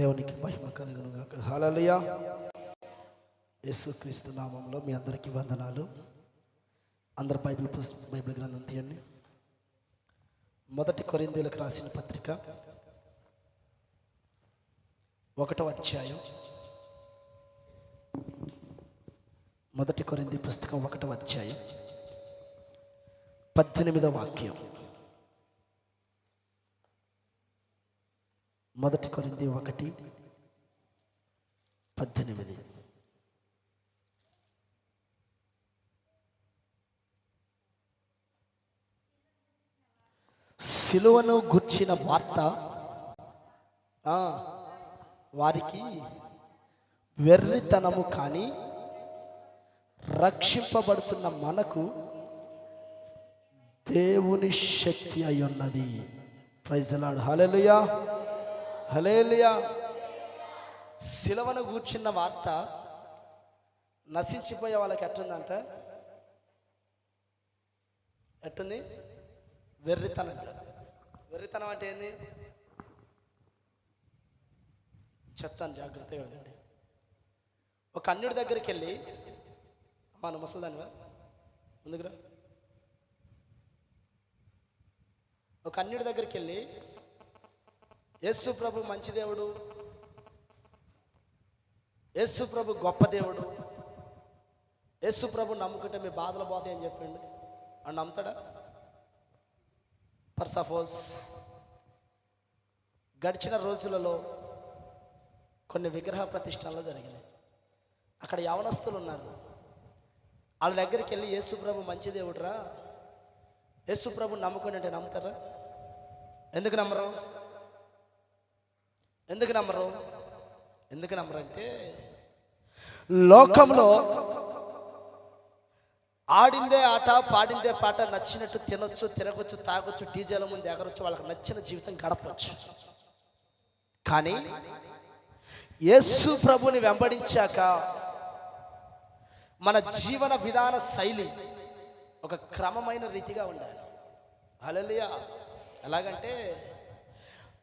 దేవునికి మహిమ కలుగును గాక హల్లెలూయా. యేసుక్రీస్తు నామంలో మీ అందరికీ వందనాలు. అందరు బైబిల్ పుస్తకం బైబిల్ గ్రంథం తీయండి. మొదటి కొరిందీలకు రాసిన పత్రిక ఒకటో అధ్యాయం. మొదటి కొరింది పుస్తకం ఒకటో అధ్యాయం. పద్దెనిమిదవ వాక్యం. మొదటి కొరింది ఒకటి పద్దెనిమిది. సిలువను గుర్చిన వార్త వారికి వెర్రితనము కానీ రక్షింపబడుతున్న మనకు దేవుని శక్తి అయి ఉన్నది ప్రైజలాడు హలెలుయా హలేలియా సిలవను కూర్చున్న వార్త నశించిపోయే వాళ్ళకి ఎట్టుందంట? ఎట్టుంది? వెర్రితనం వెర్రితనం అంటే ఏంది? చెప్తాను జాగ్రత్తగా వినండి. ఒక అన్యుడి దగ్గరికి వెళ్ళి మన ముసలిదానివా? ముందుకురా ఒక అన్యుడి దగ్గరికి వెళ్ళి యస్సు ప్రభు మంచి దేవుడు. యస్సు ప్రభు గొప్ప దేవుడు. యస్సు ప్రభు నమ్ముకుంటే మీ బాధలు పోతాయి అని చెప్పండి. అని నమ్ముతాడా? ఫర్ సపోజ్ గడిచిన రోజులలో కొన్ని విగ్రహ ప్రతిష్టలు జరిగినాయి. అక్కడ యవనస్తులు ఉన్నారు. వాళ్ళ దగ్గరికి వెళ్ళి యేసు ప్రభు మంచి దేవుడురా. యేసు ప్రభు నమ్ముకుని అంటే నమ్ముతారా? ఎందుకు నమ్మరు? ఎందుకు నమ్మరు? ఎందుకు నమ్మరంటే లోకంలో ఆడిందే ఆట పాడిందే పాట నచ్చినట్టు తినొచ్చు తిరగొచ్చు తాగొచ్చు డీజేల ముందు ఎగరొచ్చు వాళ్ళకి నచ్చిన జీవితం గడపచ్చు. కానీ యేసు ప్రభుని వెంబడించాక మన జీవన విధాన శైలి ఒక క్రమమైన రీతిగా ఉండాలి. అలలియా ఎలాగంటే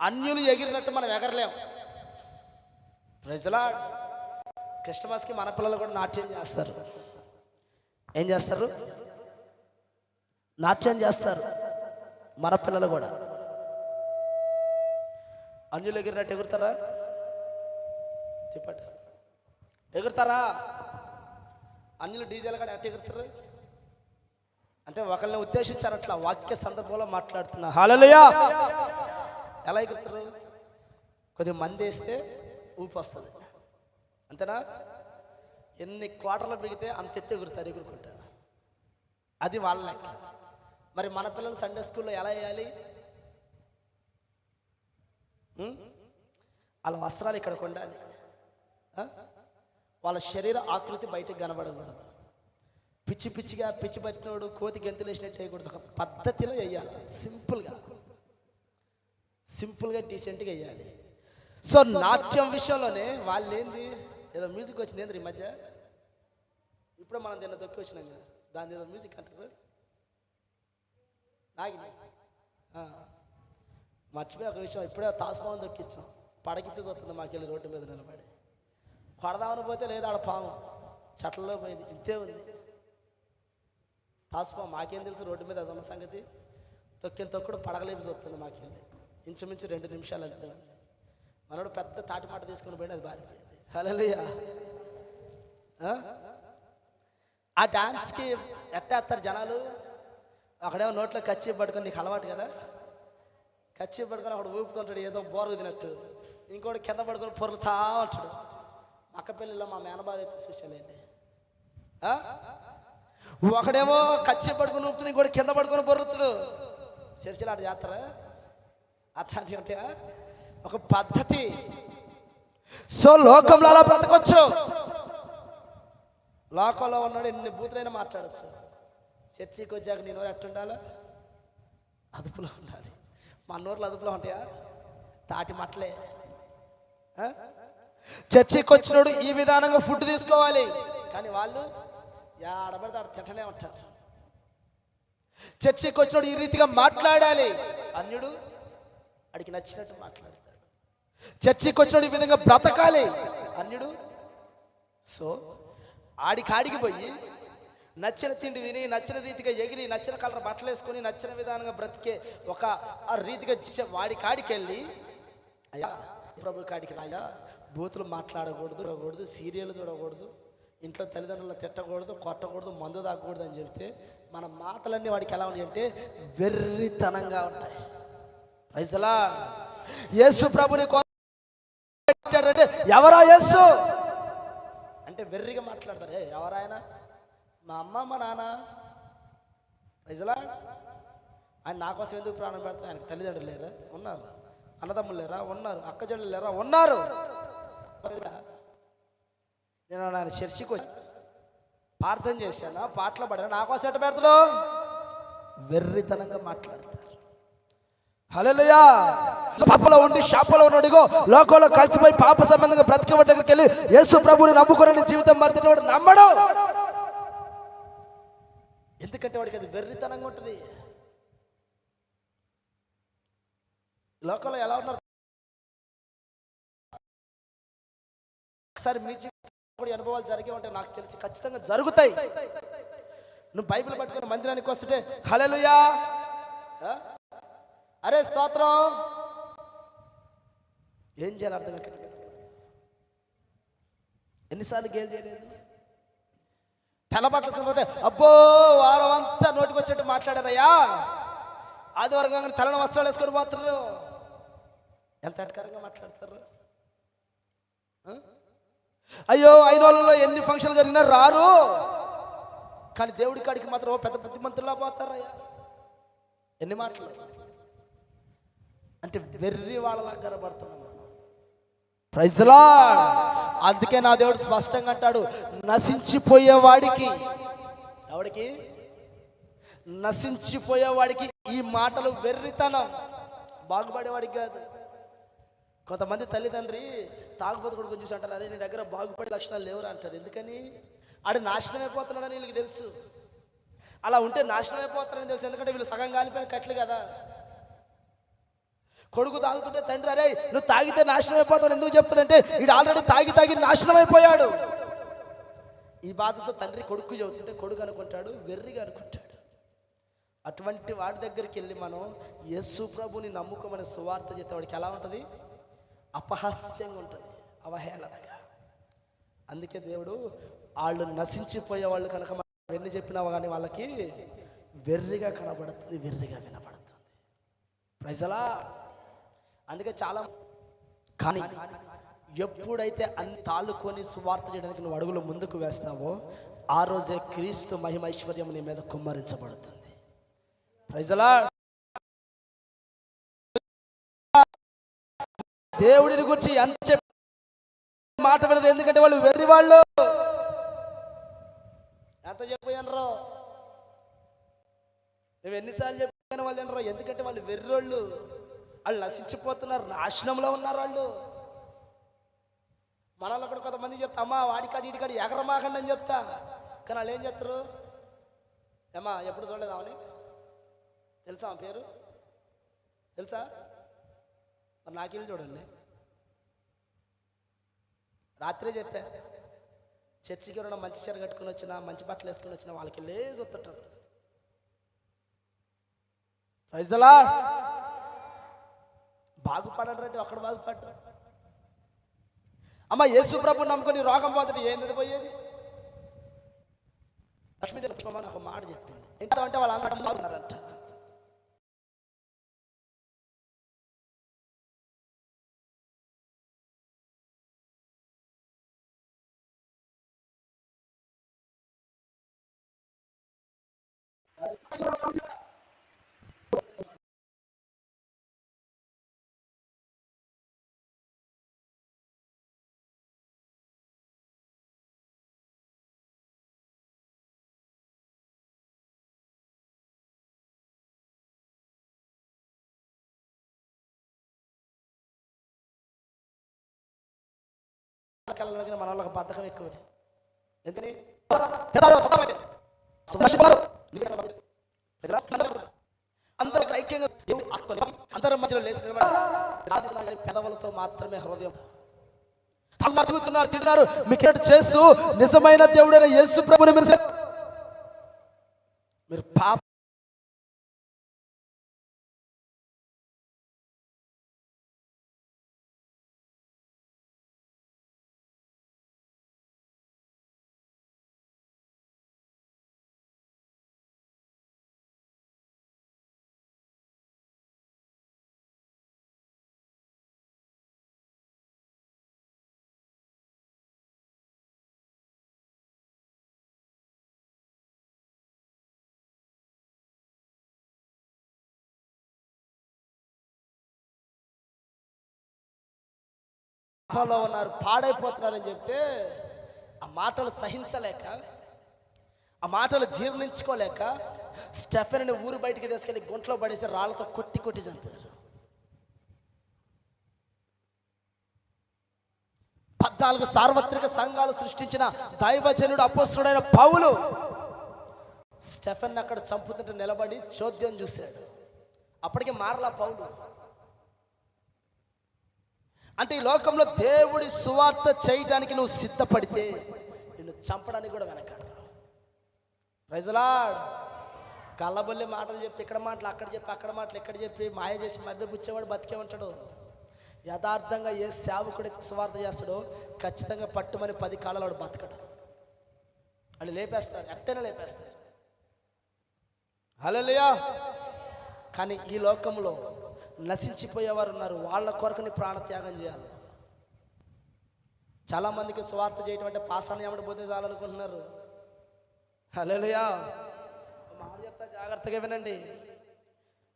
అన్యులు ఎగిరినట్టు మనం ఎగరలేం. ప్రజలా క్రిస్టమస్కి మన పిల్లలు కూడా నాట్యం చేస్తారు. ఏం చేస్తారు? నాట్యం చేస్తారు. మన పిల్లలు కూడా. అన్యులు ఎగిరినట్టు ఎగురుతారా? తిప్పటి ఎగురుతారా? అన్యులు డీజేలు కూడా ఎట్ట ఎగురుతారు? అంటే ఒకళ్ళని ఉద్దేశించారు అట్లా వాక్య సందర్భంలో మాట్లాడుతున్నా. హాలలుయా ఎలా ఎగురుతారు? కొద్దిగా మంది వేస్తే ఊపి వస్తుంది. అంతేనా? ఎన్ని క్వార్టర్లు పెరిగితే అంత ఎత్తు ఎగురుతారు ఎగురుకుంటా. అది వాళ్ళ లెక్క. మరి మన పిల్లలు సండే స్కూల్లో ఎలా వేయాలి? వాళ్ళ వస్త్రాలు ఇక్కడికి ఉండాలి వాళ్ళ శరీర ఆకృతి బయటకు కనబడకూడదు. పిచ్చి పిచ్చిగా పిచ్చి పట్టినోడు కోతి గెంతులు వేసినట్టు చేయకూడదు. ఒక పద్ధతిలో వేయాలి సింపుల్గా. సింపుల్గా డీసెంట్గా వేయాలి. సో నాట్యం విషయంలోనే వాళ్ళు ఏంది ఏదో మ్యూజిక్ వచ్చింది ఏంటి ఈ మధ్య? ఇప్పుడు మనం దీన్ని దొక్కి వచ్చినాం కదా. దాని ఏదో మ్యూజిక్ అంటారు? నాగి మర్చిపోయి ఒక విషయం ఇప్పుడే తాసుపాము దొక్కిచ్చాం పడకిప్పి వస్తుంది మాకెళ్ళి రోడ్డు మీద నిలబడి. కొడదామని పోతే లేదు ఆడ పాము. చెట్లలో పోయింది ఇంతే ఉంది. తాసుపాము మాకేం తెలుసు రోడ్డు మీద అది ఉన్న సంగతి? తొక్కిన తొక్కుడు పడగలేపి చూస్తుంది మాకెళ్ళి ఇంచుమించు రెండు నిమిషాలు అంతే. మనోడు పెద్ద తాటి మాట తీసుకుని పోయి అది బారిపోయింది. హలోయా ఆ? డాన్స్కి ఎట్టేస్తారు జనాలు? అక్కడేమో నోట్లో కచ్చి పట్టుకొని నీకు అలవాటు కదా? కచ్చి పట్టుకొని అక్కడ ఊపుతుంటాడు ఏదో బోర్ తినట్టు ఇంకోటి కింద పడుకొని పొరులుతా ఉంటాడు అక్క పెళ్ళిలో మా మేనబాబు అయితే చూసానండి ఒకడేమో కచ్చి పడుకొని ఊపుతుంది ఇంకోటి కింద పడుకొని పొరులుతాడు. చర్చలు అటు అట్లాంటి ఉంటాయా ఒక పద్ధతి. సో లోకంలో అలా బ్రతకొచ్చు. లోకంలో ఉన్నాడు ఎన్ని బూతులైనా మాట్లాడచ్చు. చర్చికి వచ్చాక నేను ఎట్టుండాలా? అదుపులో ఉండాలి. మా నోర్లు అదుపులో ఉంటాయా? తాటి మట్లే. చర్చికి వచ్చినోడు ఈ విధానంగా ఫుడ్ తీసుకోవాలి. కానీ వాళ్ళు ఆడబడితే ఆడ తింటనే ఉంటారు. చర్చికి వచ్చినోడు ఈ రీతిగా మాట్లాడాలి. అన్యుడు అడికి నచ్చినట్టు మాట్లాడతాడు. చర్చికి వచ్చిన ఈ విధంగా బ్రతకాలి. అన్యుడు? సో ఆడికాడికి పోయి నచ్చిన తిండి తిని నచ్చిన రీతిగా ఎగిరి నచ్చిన కలర్ బట్టలు వేసుకొని నచ్చిన విధానంగా బ్రతికే ఒక ఆ రీతిగా వాడి కాడికి వెళ్ళి అయ్యా ప్రభు కాడికి రాయా బూతులు మాట్లాడకూడదు చూడకూడదు సీరియల్ చూడకూడదు ఇంట్లో తల్లిదండ్రులు తిట్టకూడదు కొట్టకూడదు మందు తాగకూడదు అని చెప్తే మన మాటలన్నీ వాడికి ఎలా ఉన్నాయంటే వెర్రితనంగా ఉంటాయి. రైజలా యేసు ప్రభుని కో- ఎవరా యేసు? అంటే వెర్రిగా మాట్లాడతారు. ఏ ఎవరాయన? మా అమ్మ మా నాన్న. ప్రజలా ఆయన నా కోసం ఎందుకు ప్రాణం పెడతారు ఆయనకు తల్లిదండ్రులు లేరా? ఉన్నారు. అన్నదమ్ములు లేరా? ఉన్నారు. అక్కజల్లు లేరా? ఉన్నారు. నేను ఆయన చర్చికి వచ్చి ప్రార్థన చేశాను? పాటలు పడాను? నా కోసం ఎట్ట పెడతాడు వెర్రితనంగా మాట్లాడతారు. హల్లెలూయా. పాపలో ఉండి శాపలో ఉన్నాడుగో లోకంలో కలిసిపోయి పాప సంబంధంగా బ్రతికేవాడి దగ్గరికి వెళ్ళి యేసు ప్రభుని నమ్ముకోరని జీవితం మరిచేవాడు నమ్మడు. ఎందుకంటే వాడికి అది వెర్రితనంగా ఉంటుంది. లోకంలో ఎలా ఉన్నారు? ఒకసారి మీ జీవితం అనుభవాలు జరిగే ఉంటాయి. నాకు తెలిసి ఖచ్చితంగా జరుగుతాయి. నువ్వు బైబిల్ పట్టుకుని మందిరానికి వస్తుంటే హలలుయా అరే స్తోత్రం. ఏం చేయాలి అర్థం ఎన్నిసార్లు గేలు చేయలేదు? తెల్ల బట్టలు అబ్బో వారం అంతా నోటికి వచ్చేట్టు మాట్లాడారయ్యా. ఆదివారం కాగానే తెల్లని వస్త్రాలు వేసుకొని పోతున్నారు. ఎంత అటకారంగా మాట్లాడతారు? అయ్యో అయిన వాళ్ళలో ఎన్ని ఫంక్షన్లు జరిగినా రారు. కానీ దేవుడి కాడికి మాత్రం పెద్ద పెద్ద మంత్రులా పోతారయ్యా. ఎన్ని మాటలు? అంటే వెర్రి వాళ్ళలా కనబడుతున్నాం మనం. ప్రైజ్లా అందుకే నా దేవుడు స్పష్టంగా అంటాడు నశించిపోయేవాడికి ఎవడికి? నశించిపోయేవాడికి ఈ మాటలు వెర్రితనం. బాగుపడేవాడికి కాదు. కొంతమంది తల్లిదండ్రి తాగుబోతు కొడుకుని చూసి అంటారు అరే నీ దగ్గర బాగుపడే లక్షణాలు లేవురా అంటారు. ఎందుకని? ఆడు నాశనం అయిపోతున్నాడని వీళ్ళకి తెలుసు. అలా ఉంటే నాశనం అయిపోతారని తెలుసు. ఎందుకంటే వీళ్ళు సగం కాలిపోయిన కట్లు కదా. కొడుకు తాగుతుంటే తండ్రి అరే నువ్వు తాగితే నాశనం అయిపోతాడు ఎందుకు చెప్తాడంటే వీడు ఆల్రెడీ తాగి తాగి నాశనం అయిపోయాడు. ఈ బాధతో తండ్రి కొడుకు చెబుతుంటే కొడుకు అనుకుంటాడు వెర్రిగా అనుకుంటాడు. అటువంటి వాడి దగ్గరికి వెళ్ళి మనం యేసు ప్రభుని నమ్ముకోమని సువార్త చేస్తే వాడికి ఎలా ఉంటుంది? అపహాస్యంగా ఉంటుంది అవహేళనగా. అందుకే దేవుడు వాళ్ళు నశించిపోయే వాళ్ళు కనుక మనం ఎన్ని చెప్పినా కానీ వాళ్ళకి వెర్రిగా కనబడుతుంది వెర్రిగా వినబడుతుంది. ప్రజలా అందుకే చాలా కానీ ఎప్పుడైతే అన్ని తాళుకొని సువార్త చేయడానికి నువ్వు అడుగులు ముందుకు వేస్తావో ఆ రోజే క్రీస్తు మహిమైశ్వర్యం నీ మీద కుమ్మరించబడుతుంది. ప్రజలా దేవుడిని గురించి ఎంత చెప్పి మాట వినరు ఎందుకంటే వాళ్ళు వెర్రి వాళ్ళు ఎంత చెప్పాను నువ్వు ఎన్నిసార్లు చెప్పాను వాళ్ళు ఎందుకంటే వాళ్ళు వెర్రోళ్ళు. వాళ్ళు నశించిపోతున్నారు నాశనంలో ఉన్నారు వాళ్ళు. మనలో కూడా కొంతమంది చెప్తా అమ్మా వాడికాడి ఇడికాడి ఎగరమాకండి అని చెప్తా. కానీ వాళ్ళు ఏం చెప్తారు? ఏమ్మా ఎప్పుడు చూడలేదు ఆమెని? తెలుసా ఆమె పేరు? తెలుసా? మరి నాకెళ్ళి చూడండి. రాత్రే చెప్పా చర్చికి ఉన్న మంచి చీర కట్టుకుని వచ్చినా మంచి బట్టలు వేసుకుని వచ్చిన వాళ్ళకి లేచి వస్తుంటారు ప్రైజలా బాగుపడంటే ఒక్కడ బాగుపడ్డా అమ్మ యేసు ప్రభు నమ్ముకొని రోగం పోతుంటే ఏంది పోయేది లక్ష్మీదేవి లక్ష్మమ్మ నాకు మాట చెప్పింది. ఏంటంటే వాళ్ళు అందరం బాగున్నారంట కళ్ళకి మన వాళ్ళకి బద్ధకం ఎక్కువ ఎందుకని? అందరూ ఐక్యంగా దేవుడు అందరి మధ్యలో లేచి పెదవులతో మాత్రమే హృదయం. తమ అడుగుతున్నారు తింటున్నారు. మీకు చేస్తూ నిజమైన దేవుడైన యేసు ప్రభుని మీరు మీరు పాప పాపంలో ఉన్నారు పాడైపోతున్నారని చెప్తే ఆ మాటలు సహించలేక ఆ మాటలు జీర్ణించుకోలేక స్టెఫెన్ని ఊరు బయటికి తీసుకెళ్ళి గుంట్లో పడేసి రాళ్ళతో కొట్టి కొట్టి చంపారు. పద్నాలుగు సార్వత్రిక సంఘాలు సృష్టించిన దైవజనుడు అపోస్తుడైన పౌలు స్టెఫెన్ అక్కడ చంపుతుంటే నిలబడి చోద్యం చూశాడు. అప్పటికి మారలా పౌలు. అంటే ఈ లోకంలో దేవుడి సువార్త చేయడానికి నువ్వు సిద్ధపడితే నిన్ను చంపడానికి కూడా వెనకాడు ప్రజలాడ్ కళ్ళబొల్లి మాటలు చెప్పి ఇక్కడ మాటలు అక్కడ చెప్పి అక్కడ మాటలు ఇక్కడ చెప్పి మాయ చేసి మధ్య పుచ్చేవాడు బతికే ఉంటాడు. యథార్థంగా ఏ సేవకుడైతే సువార్త చేస్తాడో ఖచ్చితంగా పట్టుమని పది కాళ్ళలో వాడు బతకడు. వాళ్ళు లేపేస్తారు ఎట్టైనా లేపేస్తారు హలో కానీ ఈ లోకంలో నశించిపోయేవారు ఉన్నారు వాళ్ళ కొరకుని ప్రాణత్యాగం చేయాలి. చాలామందికి స్వార్థ చేయటం అంటే పాసాన్ని ఎవడు పోతే చాలనుకుంటున్నారు. హలోయా మాట చెప్తా జాగ్రత్తగా వినండి.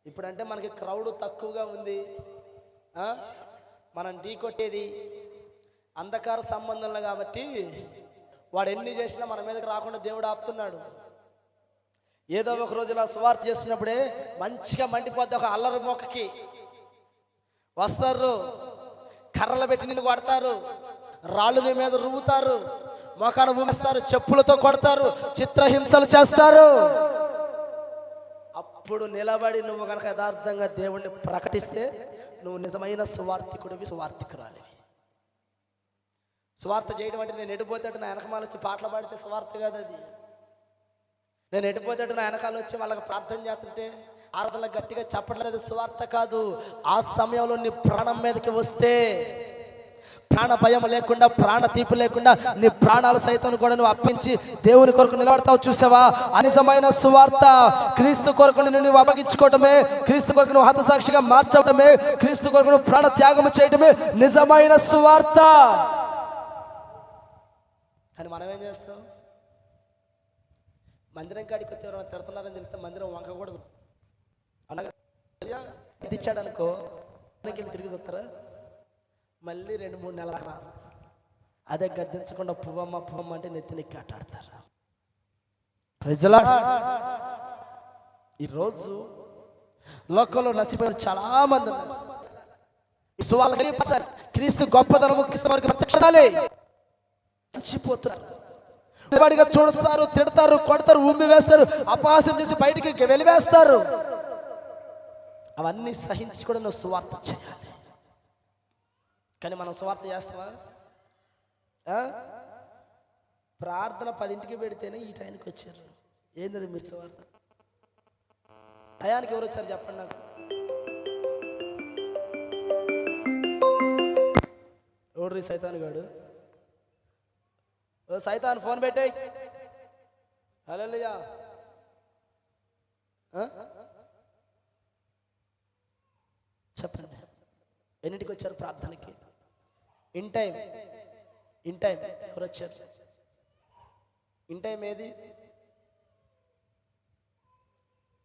ఇప్పుడంటే మనకి క్రౌడ్ తక్కువగా ఉంది. మనం ఢీ కొట్టేది అంధకార సంబంధంలో కాబట్టి వాడు ఎన్ని చేసినా మన మీదకి రాకుండా దేవుడు ఆపుతున్నాడు. ఏదో ఒక రోజు ఇలా సువార్త చేసినప్పుడే మంచిగా మండిపోద్ది ఒక అల్లరి మొక్కకి. వస్తారు. కర్రలు పెట్టి నిన్ను కొడతారు రాళ్ళు నీ మీద రువ్వుతారు. మొఖాన ఊమిస్తారు చెప్పులతో కొడతారు. చిత్రహింసలు చేస్తారు. అప్పుడు నిలబడి నువ్వు కనుక యథార్థంగా దేవుణ్ణి ప్రకటిస్తే నువ్వు నిజమైన సువార్థికుడివి సువార్థికురాలివి. సువార్త చేయడం అంటే నేను ఎడిపోతాడు నా వెనకమాల వచ్చి పాటలు పాడితే సువార్త కాదు అది. నేను ఎడిపోతాడు నా వెనకాల వచ్చి వాళ్ళకి ప్రార్థన చేస్తుంటే ఆరాధనలు గట్టిగా చెప్పట్లేదు సువార్త కాదు. ఆ సమయంలో నీ ప్రాణం మీదకి వస్తే ప్రాణ భయం లేకుండా ప్రాణ తీపి లేకుండా నీ ప్రాణాలు సైతం కూడా నువ్వు అప్పించి దేవుని కొరకు నిలబడతావు చూసావా? అనిజమైన సువార్త క్రీస్తు కొరకు నువ్వు అప్పగించుకోవటమే క్రీస్తు కొరకు నువ్వు హతసాక్షిగా మార్చవటమే క్రీస్తు కొరకు నువ్వు ప్రాణ త్యాగం చేయటమే నిజమైన సువార్త. కానీ మనం ఏం చేస్తాం? మందిరం కాడికి వచ్చి ఎవరైనా తిడుతున్నారని తెలిస్తే మందిరం వంకకూడదు అలాగే ఇది ఇచ్చాడు అనుకో వెళ్ళి తిరిగి చూస్తారా? మళ్ళీ రెండు మూడు నెలల అదే గద్దించకుండా పువ్వమ్మ పువ్వమ్మ అంటే నెత్తినెక్కి ఆటాడతారు. ప్రజల ఈరోజు లోకంలో నసిపోయిన చాలా మంది ఉన్నారు ఈ సువార్త క్రీస్తు గొప్పతనము క్రీస్తు వారికి ప్రత్యక్షాలే. చచ్చిపోతారు చూడతారు తిడతారు కొడతారు ఉమ్మి వేస్తారు అపహాసం చేసి బయటికి వెలివేస్తారు అవన్నీ సహించి కూడా నువ్వు సువార్త చేయాలి. కానీ మనం సువార్త చేస్తావా ప్రార్థన పదింటికి పెడితేనే ఈ టైంకి వచ్చారు. ఏంది మీ సువార్త? టయానికి ఎవరు వచ్చారు చెప్పండి నాకు. ఎవడు సైతాన్ గాడు? ఓ సైతాన్ ఫోన్ పెట్టే హలోయా చెప్పండి. ఎన్నింటికి వచ్చారు ప్రార్థనకి? In time. In time. ఎవరు వచ్చారు? ఇన్ టైం ఏది?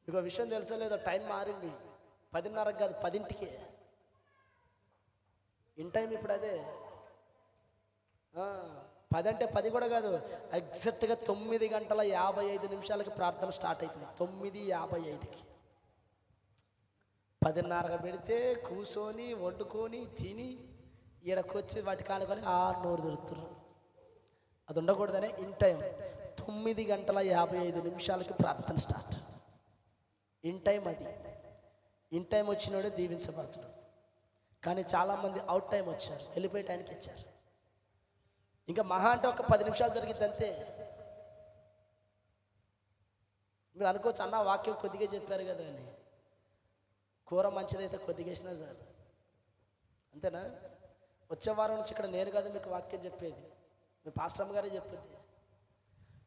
మీకు విషయం తెలుసో లేదో టైం మారింది. పదిన్నరకు కాదు పదింటికి. ఇన్ టైం ఇప్పుడు అదే. పది అంటే పది కూడా కాదు. ఎగ్జాక్ట్గా తొమ్మిది గంటల యాభై ఐదు నిమిషాలకి ప్రార్థన స్టార్ట్ అవుతుంది. తొమ్మిది యాభై ఐదుకి. పదిన్నరగా పెడితే కూర్చొని వండుకొని తిని ఈడకొచ్చి వాటి కానుకొని ఆరునూరు నోరు అది ఉండకూడదనే ఇన్ టైం. తొమ్మిది గంటల యాభై ఐదు నిమిషాలకి ప్రార్థన స్టార్ట్. ఇన్ టైం అది. ఇన్ టైం వచ్చినోడే దీవించబడతాడు. కానీ చాలామంది అవుట్ టైం వచ్చారు వెళ్ళిపోయే టైంకి వచ్చారు. ఇంకా మహా అంటే ఒక పది నిమిషాలు జరిగింది అంతే. మీరు అనుకోవచ్చు అన్న వాక్యం కొద్దిగా చెప్పారు కదా అని. కూర మంచిదైతే కొద్దిగా వేసినా సార్ అంతేనా? వచ్చే వారం నుంచి ఇక్కడ నేను కదా మీకు వాక్యం చెప్పేది. మీ పాస్టమ్ గారే చెప్పింది.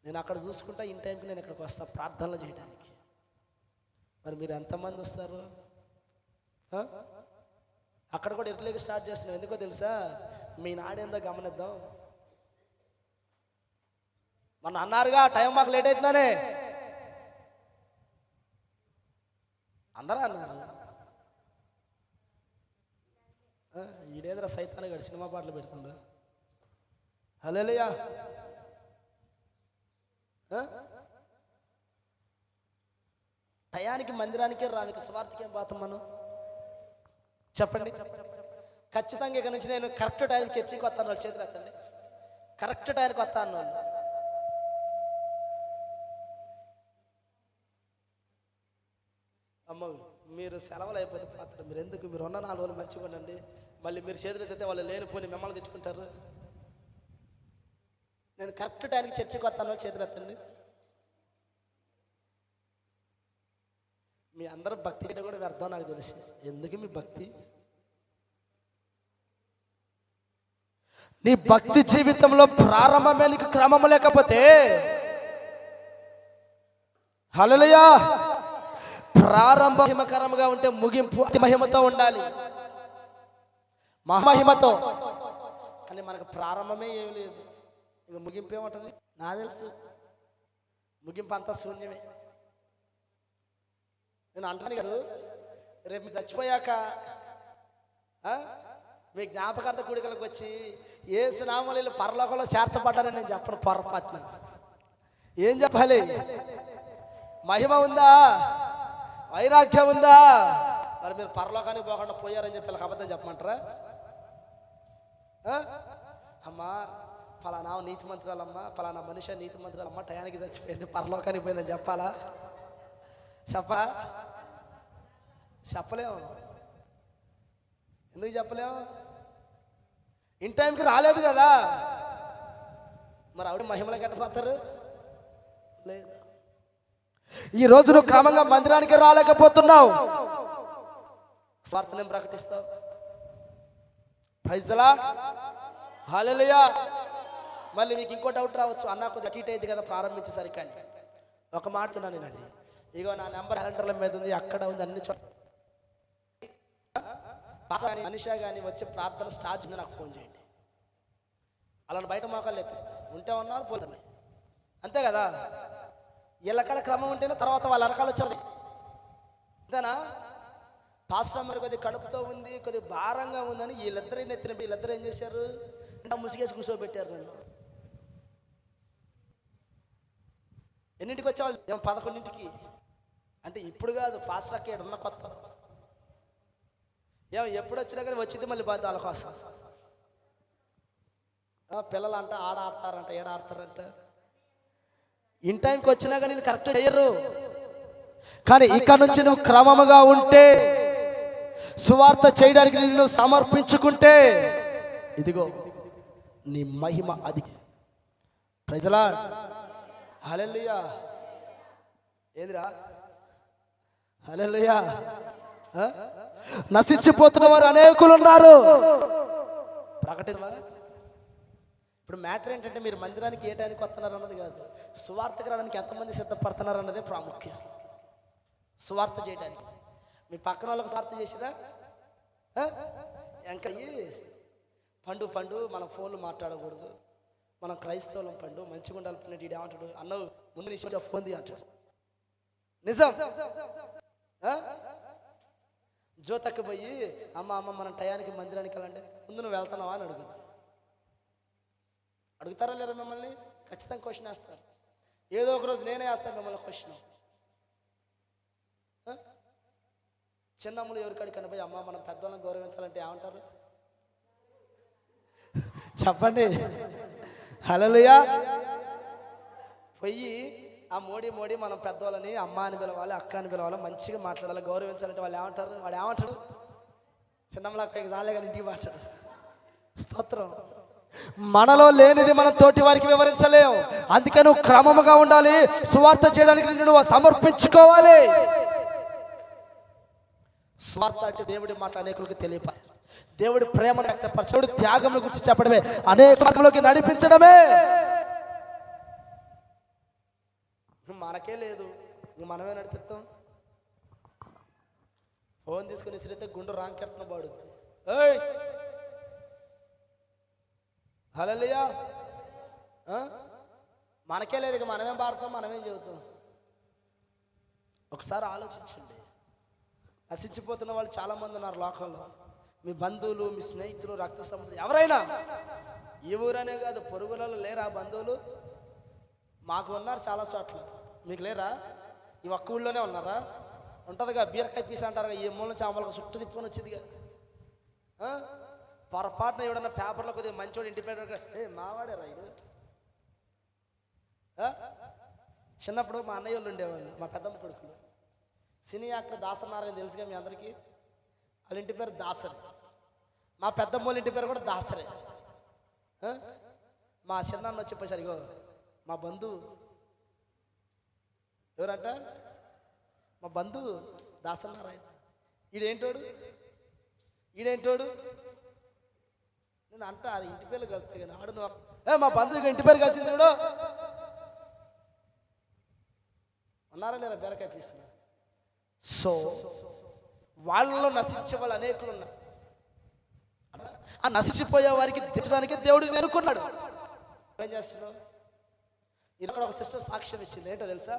నేను అక్కడ చూసుకుంటా ఇన్ టైంకి నేను ఇక్కడికి వస్తాను ప్రార్థనలు చేయడానికి. మరి మీరు ఎంతమంది వస్తారు? అక్కడ కూడా ఎట్లకి స్టార్ట్ చేస్తున్నాం ఎందుకో తెలుసా? మీ నాడేందో గమనిద్దాం. మన అన్నారుగా టైం మాకు లేట్ అవుతుందనే అందరూ అన్నారు ఆ, ఈడేదర సైతాన్ గారు సినిమా పాటలు పెడుతుండ? హలోయా టయానికి మందిరానికే రానికి స్వార్థకి ఏం పోతాం మనం? చెప్పండి. ఖచ్చితంగా ఇక్కడ నుంచి నేను కరెక్ట్ టైంకి చర్చికి వస్తాను వాళ్ళు చేతులు ఎత్తండి కరెక్ట్ టైంకి వస్తాను వాళ్ళు అమ్మ మీరు సెలవులు అయిపోతే పోతారు. మీరు ఎందుకు? మీరు ఉన్న నాలుగు రోజులు మంచిగా ఉండండి. మళ్ళీ మీరు చేతులు ఎత్తితే వాళ్ళు లేనిపోయి మిమ్మల్ని తెచ్చుకుంటారు నేను కరెక్ట్ టైంకి చర్చకు వస్తాను చేతులు ఎత్తండి. మీ అందరూ భక్తి చేయడం కూడా వ్యర్థం నాకు తెలిసి. ఎందుకు మీ భక్తి? నీ భక్తి జీవితంలో ప్రారంభమే నీకు క్రమం లేకపోతే హలలుయా ప్రారంభ మహిమకరంగా ఉంటే ముగింపు అతి మహిమతో ఉండాలి. మహామహిమతో. కానీ మనకు ప్రారంభమే ఏమి లేదు. ఇక ముగింపు ఏముంటుంది? నా తెలుసు. ముగింపు అంతా శూన్యమే. నేను అంటాను కదా రేపు మీరు చచ్చిపోయాక మీ జ్ఞాపకార్థ కూడికలకు వచ్చి ఏ సునామలు పరలోకంలో చేర్చబడ్డారని నేను చెప్పను పొరపాటున. ఏం చెప్పాలి? మహిమ ఉందా? వైరాగ్యం ఉందా? మరి మీరు పరలోకానికి పోకుండా పోయారని చెప్పి అబద్ధం చెప్పమంటారా? అమ్మా ఫలానా నీతి మంత్రాలమ్మా ఫలానా మనిషి నీతి మంత్రాలమ్మ టయానికి చచ్చిపోయింది పరలోకానికి పోయిందని చెప్పాలా? చెప్పా? చెప్పలేము. ఎందుకు చెప్పలేము? ఇన్ టైంకి రాలేదు కదా. మరి ఆవిడ మహిమలకు ఎట్టపోతారు లేదు. ఈ రోజు నువ్వు క్రమంగా మందిరానికి రాలేకపోతున్నావు. స్వార్థనం ప్రకటిస్తావు. ప్రైజ్లా హాలెలుయా మళ్ళీ మీకు ఇంకో డౌట్ రావచ్చు. అన్న కొద్దిగా టీట్ అయింది కదా ప్రారంభించేసరికి అని ఒక మాట నేనండి ఇగో నా నెంబర్ క్యాలెండర్ల మీద ఉంది అక్కడ ఉంది అన్ని చోట్ల. కానీ మనిషా కానీ వచ్చి ప్రార్థన స్టార్ట్ చేయండి నాకు ఫోన్ చేయండి. అలా బయట మోకాలు లేపి. ఉంటే ఉన్నారు పోతున్నాయి అంతే కదా? వీళ్ళక్కడ క్రమం ఉంటేనే తర్వాత వాళ్ళ వెనకాల వచ్చేది అంతేనా? పాస్టర్ మరి కొద్ది కడుపుతో ఉంది కొద్ది భారంగా ఉందని వీళ్ళిద్దరే నెత్తిన వీళ్ళిద్దరు ఏం చేశారు? ఇంకా ముసిగేసి కూర్చోబెట్టారు నన్ను. ఎన్నింటికి వచ్చేవాళ్ళు? ఏమో పదకొండింటికి. అంటే ఇప్పుడు కాదు పాస్టర్ అక్క ఉన్న కొత్త. ఏమో ఎప్పుడు వచ్చినా కానీ వచ్చింది మళ్ళీ బాధ కోసం. పిల్లలు అంట ఆడ ఆడతారంట ఏడ ఆడతారంట. ఇన్ టైంకి వచ్చినా కానీ వీళ్ళు కరెక్ట్ చేయరు. కానీ ఇక్కడ నుంచి నువ్వు క్రమముగా ఉంటే సువార్త చేయడానికి నిన్ను సమర్పించుకుంటే ఇదిగో నీ మహిమ అది. ప్రజలా హలెల్లుయా. ఏందిరా? హలెల్లుయా. నశించిపోతున్న వారు అనేకులు ఉన్నారు ప్రకటన ఇప్పుడు మ్యాటర్ ఏంటంటే మీరు మందిరానికి ఏ టైంకి వస్తున్నారు అన్నది కాదు. సువార్తకు రావడానికి ఎంతమంది సిద్ధపడుతున్నారు అన్నదే ప్రాముఖ్యం. సువార్త చేయడానికి మీ పక్కన వాళ్ళకి సువార్త చేసిరా? ఎంకయ్యి పండు పండు మన ఫోన్లు మాట్లాడకూడదు. మనం క్రైస్తవులం పండు మంచిగా ఉండాలి ఈడు ఏమంటాడు? అన్నవు ముందు నీ ఫోన్ తీ అంటాడు. నిజం? ఆ? పోయి అమ్మ అమ్మ మనం టయానికి మందిరానికి వెళ్ళండి. ముందు నువ్వు వెళ్తున్నావా అని అడుగుద్ది. అడుగుతారా లేరా మిమ్మల్ని? ఖచ్చితంగా క్వశ్చన్ వేస్తారు. ఏదో ఒక రోజు నేనే వేస్తాను మిమ్మల్ని క్వశ్చన్. చిన్నమ్మలు ఎవరికాడికి కనిపోయి అమ్మ మనం పెద్దవాళ్ళని గౌరవించాలంటే ఏమంటారు? చెప్పండి. హలోయా పోయి ఆ మోడీ మోడీ మనం పెద్దవాళ్ళని అమ్మ అని పిలవాలి అక్క అని పిలవాలి మంచిగా మాట్లాడాలి గౌరవించాలంటే వాళ్ళు ఏమంటారు? వాడు ఏమంటాడు? చిన్నమ్మల అక్కడికి రాలే కానీ ఇంటికి మాట్లాడు. స్తోత్రం. మనలో లేనిది మనం తోటి వారికి వివరించలేము అందుకే నువ్వు క్రమముగా ఉండాలి. సువార్త చేయడానికి నిన్ను నువ్వు సమర్పించుకోవాలి. స్వార్థ అంటే దేవుడి మాట అనేకులకు తెలియపాలి. దేవుడి ప్రేమను వ్యక్తపరచడు త్యాగం గురించి చెప్పడమే. అనేక మార్గంలోకి నడిపించడమే. మనకే లేదు. మనమే నడిపిస్తాం. ఫోన్ తీసుకుని ఇసిరితే గుండు రాంకెత్తన పాడుద్ది. ఏయ్! హలోలియా మనకే లేదు ఇక మనమేం పాడతాం మనమేం చెబుతాం. ఒకసారి ఆలోచించండి. నశించిపోతున్న వాళ్ళు చాలా మంది ఉన్నారు లోకంలో. మీ బంధువులు మీ స్నేహితులు రక్త సంబంధులు ఎవరైనా. ఈ ఊరనే కాదు పొరుగులలో లేరా బంధువులు? మాకు ఉన్నారు చాలా చోట్ల. మీకు లేరా? ఈ ఒక్క ఊళ్ళోనే ఉన్నారా? ఉంటుందిగా బీరకాయ పీస్ అంటారు ఈ మూల చామలకు చుట్టూ తిప్పుకొని వచ్చిందిగా. పొరపాటున ఎవడన్నా పేపర్లో కొద్దిగా మంచోడు ఇంటి పేరు ఏ మావాడే రైడు చిన్నప్పుడు మా అన్నయ్య వాళ్ళు ఉండేవాళ్ళు మా పెద్దమ్మ కొడుకులు. సినీ యాక్టర్ దాసనారాయణ తెలుసుగా మీ అందరికీ? వాళ్ళ ఇంటి పేరు దాసరి. మా పెద్దమ్మ వాళ్ళ ఇంటి పేరు కూడా దాసరే. మా చిన్నాన్న వచ్చి చెప్పేసరి ఇగో మా బంధువు ఎవరంట? మా బంధువు దాసనారాయణ. ఈడేంటోడు? ఈడేంటోడు? నేను అంట ఆ ఇంటి పేరు కలిస్తే కానీ ఆడు ఏ మా బంధువుకి ఇంటి పేరు కలిసింది చూడు. ఉన్నారా లేరా బీరకాయ పీసులు? సో వాళ్ళలో నశించే వాళ్ళు అనేకులు ఉన్నారు. ఆ నశించిపోయే వారికి దించడానికి దేవుడిని ఎన్నుకున్నాడు. ఏం చేస్తున్నావు? ఇక్కడ ఒక సిస్టర్ సాక్ష్యం ఇచ్చింది ఏంటో తెలుసా?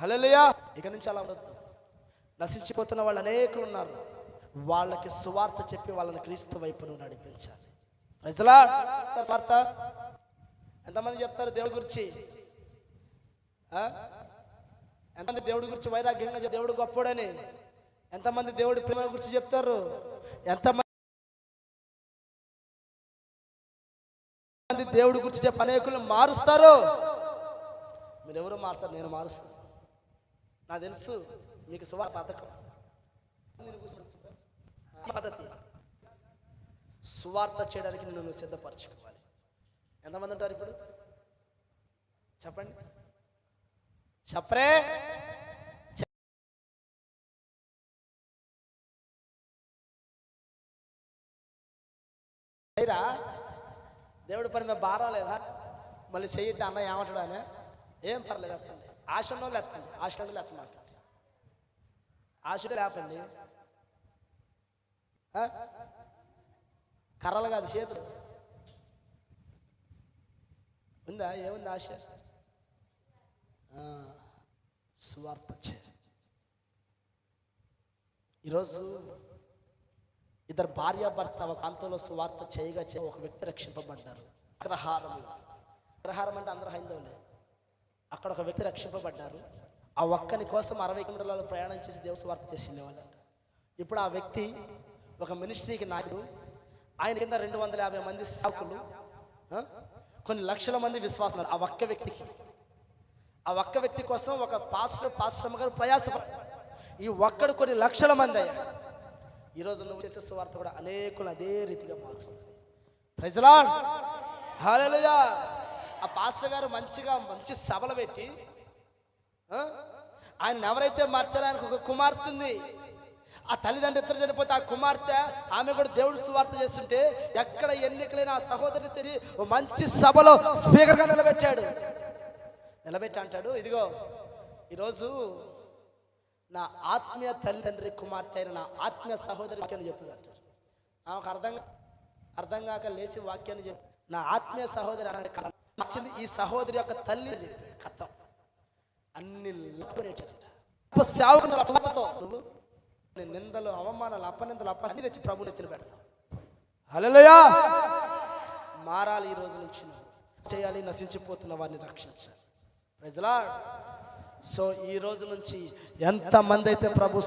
హలోయా ఇక నుంచి అలా ఉండొద్దు. నశించిపోతున్న వాళ్ళు అనేకులు ఉన్నారు. వాళ్ళకి సువార్త చెప్పి వాళ్ళని క్రీస్తు వైపును నడిపించాలి. ప్రజలా సువార్త. ఎంతమంది చెప్తారు దేవుడి గురించి? ఎంతమంది దేవుడి గురించి వైరాగ్యంగా దేవుడు గొప్పడని? ఎంతమంది దేవుడి ప్రేమ గురించి చెప్తారు? ఎంతమంది దేవుడి గురించి చెప్పి అనేకులు మారుస్తారు? మీరు ఎవరు మారుస్తారు నేను మారుస్తాను నాకు తెలుసు మీకు సువార్త పథకం. పద్ధతి. సువార్త చేయడానికి నిన్ను నువ్వు సిద్ధపరచుకోవాలి. ఎంతమంది ఉంటారు ఇప్పుడు? చెప్పండి. చెప్పరే. చెయ్యరా. దేవుడి పని మేము భారం లేదా? మళ్ళీ చెయ్యితే అన్న ఏమంటాడు అని ఏం పర్లేదు ఎత్తండి ఆశ ఉన్న వాళ్ళు ఎత్తండి ఆశ ఉన్న ఎత్తమాట లేపండి కర్రలు కాదు చేతులు. ఉందా? ఏముంది ఆశ స్వార్థ చే ఈరోజు ఇద్దరు భార్యాభర్త ఒక ప్రాంతంలో సువార్త చేయగా చే ఒక వ్యక్తి రక్షింపబడ్డారు. అగ్రహారంలో అగ్రహారం అంటే అందరూ హైందవులే. అక్కడ ఒక వ్యక్తి రక్షింపబడ్డారు. ఆ ఒక్కని కోసం అరవై కిలోమీటర్ల ప్రయాణం చేసి దేవ సువార్త చేసి ఇప్పుడు ఆ వ్యక్తి ఒక మినిస్ట్రీకి నాయకుడు. ఆయన కింద రెండు వందల యాభై మంది సేవకులు కొన్ని లక్షల మంది విశ్వాసం ఆ ఒక్క వ్యక్తికి. ఆ ఒక్క వ్యక్తి కోసం ఒక పాస్టర్ పాశ్రమ గారు ప్రయాసపడ ఈ ఒక్కడు కొన్ని లక్షల మంది అయ్యాడు ఈరోజు నువ్వు చేసే వార్త కూడా అనేకులు అదే రీతిగా మారుస్తుంది. ప్రజలా హాలేలుయా ఆ పాస్టర్ గారు మంచిగా మంచి సభలు పెట్టి ఆయన ఎవరైతే మార్చారో ఆయనకు ఒక కుమార్తె ఉంది. ఆ తల్లిదండ్రులు ఇద్దరు చనిపోతే ఆ కుమార్తె ఆమె కూడా దేవుడు సువార్త చేస్తుంటే ఎక్కడ ఎన్నికలైన ఆ సహోదరిని తిరిగి ఓ మంచి సభలో స్పీకర్గా నిలబెట్టాడు. నిలబెట్టి అంటాడు. ఇదిగో ఈరోజు నా ఆత్మీయ తల్లిదండ్రి కుమార్తె అయిన నా ఆత్మీయ సహోదరి వాక్యాన్ని చెప్తుంది అంటారు ఆమెకు అర్థం అర్థం కాక లేచి వాక్యాన్ని చెప్పి. నా ఆత్మీయ సహోదరి అనే కాలం వచ్చింది ఈ సహోదరి యొక్క తల్లి అని చెప్పాడు కథం. అన్ని నువ్వు నిందలు అవమానాలు అపనిందలు అప్ప అన్ని తెచ్చి ప్రభుని ఎత్తిన పెడతావు. మారాలి ఈ రోజు నుంచి చేయాలి నశించిపోతున్న వారిని రక్షించాలి. ప్రజలా సో ఈ రోజు నుంచి ఎంతమంది అయితే ప్రభు